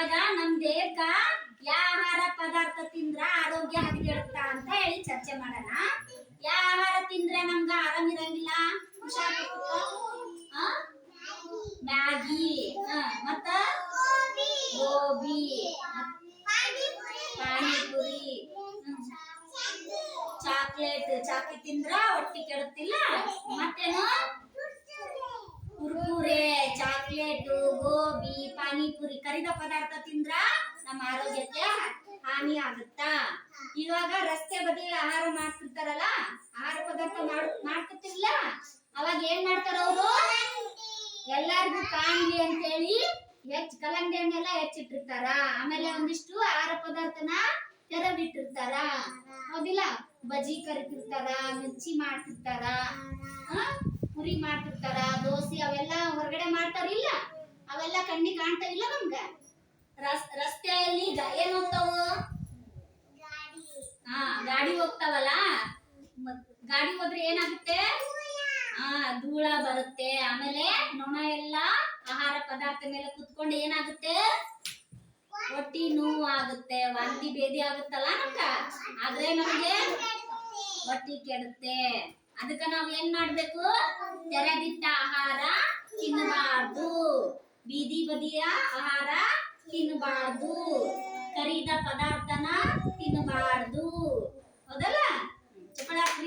ಇವಾಗ ನಮ್ ದೇಹಕ್ಕ ಯಾವ ಪದಾರ್ಥ ತಿಂದ್ರ ಆರೋಗ್ಯ ಹದಗೆಡುತ್ತ ಅಂತ ಹೇಳಿ ಚರ್ಚೆ ಮಾಡೋಣ. ಯಾವ ಆಹಾರ ತಿಂದ್ರೆ ನಮ್ಗ ಆರಾಮ್ ಇರಂಗಿಲ್ಲ? ಮ್ಯಾಗಿ. ಮತ್ತ? ಗೋಬಿ. ಪಾನಿಪುರಿ. ಚಾಕ್ಲೇಟ್. ಚಾಕ್ಲೇಟ್ ತಿಂದ್ರ ಹೊಟ್ಟಿ ಕೆಡುತ್ತಿಲ್ಲ? ಮತ್ತೇನು? ಚಾಕ್ಲೇಟ್ ಗೋಬಿ, ಪಾನಿಪುರಿ ಕರಿದ ಪದಾರ್ಥ ತಿಂದ್ರ ನಮ್ಮ ಆರೋಗ್ಯಕ್ಕೆ ಹಾನಿ ಆಗುತ್ತಾ? ಇವಾಗ ರಸ್ತೆ ಬದಿ ಆಹಾರ ಮಾಡ್ತಿರ್ತಾರಲ್ಲ, ಆಹಾರ ಪದಾರ್ಥ ಮಾಡ್ ಮಾಡ್ತಿರ್ತಿಲ್ಲ ಅವಾಗ ಏನ್ ಮಾಡ್ತಾರ ಅವರು? ಎಲ್ಲಾರ್ಗು ಕಾಣ್ಲಿ ಅಂತೇಳಿ ಹೆಚ್ಚು ಕಲ್ಲಂಗಡಿ ಹಣ್ಣೆಲ್ಲ ಹೆಚ್ಚಿಟ್ಟಿರ್ತಾರ. ಆಮೇಲೆ ಒಂದಿಷ್ಟು ಆಹಾರ ಪದಾರ್ಥನ ತೆರವಿಟ್ಟಿರ್ತಾರ ಹೌದಿಲ್ಲ? ಬಜ್ಜಿ ಕರಿತಿರ್ತಾರ, ಮಿರ್ಚಿ ಮಾಡ್ತಿರ್ತಾರ ಪುರಿ ಮಾಡ್ತಿರ್ತಾರ, ದೋಸೆ ಅವೆಲ್ಲ ಹೊರಗಡೆ ಮಾಡ್ತಾರಿಲ್ಲ ಅವೆಲ್ಲ ಕಣ್ಣಿಗೆ ಕಾಣ್ತಾವಿಲ್ಲ ನಮ್ಗ? ರಸ್, ರಸ್ತೆಯಲ್ಲಿ ಏನ್ ಹೋಗ್ತಾವ? ಹಾ ಗಾಡಿ ಹೋಗ್ತಾವಲ್ಲ? ಗಾಡಿ ಹೋದ್ರೆ ಏನಾಗುತ್ತೆ? ಹಾ ಧೂಳ ಬರುತ್ತೆ. ಆಮೇಲೆ ನೊಣ ಎಲ್ಲ ಆಹಾರ ಪದಾರ್ಥ ಮೇಲೆ ಕುತ್ಕೊಂಡು ಏನಾಗುತ್ತೆ? ಹೊಟ್ಟಿ ನೋವು ಆಗುತ್ತೆ. ವಾಂತಿ ಭೇದಿ ಆಗುತ್ತಲ್ಲ ನಮ್ಗ? ಆದ್ರೆ ನಮಗೆ ಹೊಟ್ಟಿ ಕೆಡುತ್ತೆ. ಅದಕ್ಕ ನಾವ್ ಏನ್ ಮಾಡ್ಬೇಕು? ತೆರೆದಿಟ್ಟ ತಿನ್ನಬಾರ್ದು ಬೀದಿ ಬದಿಯ ಆಹಾರ ತಿನ್ನಬಾರ್ದು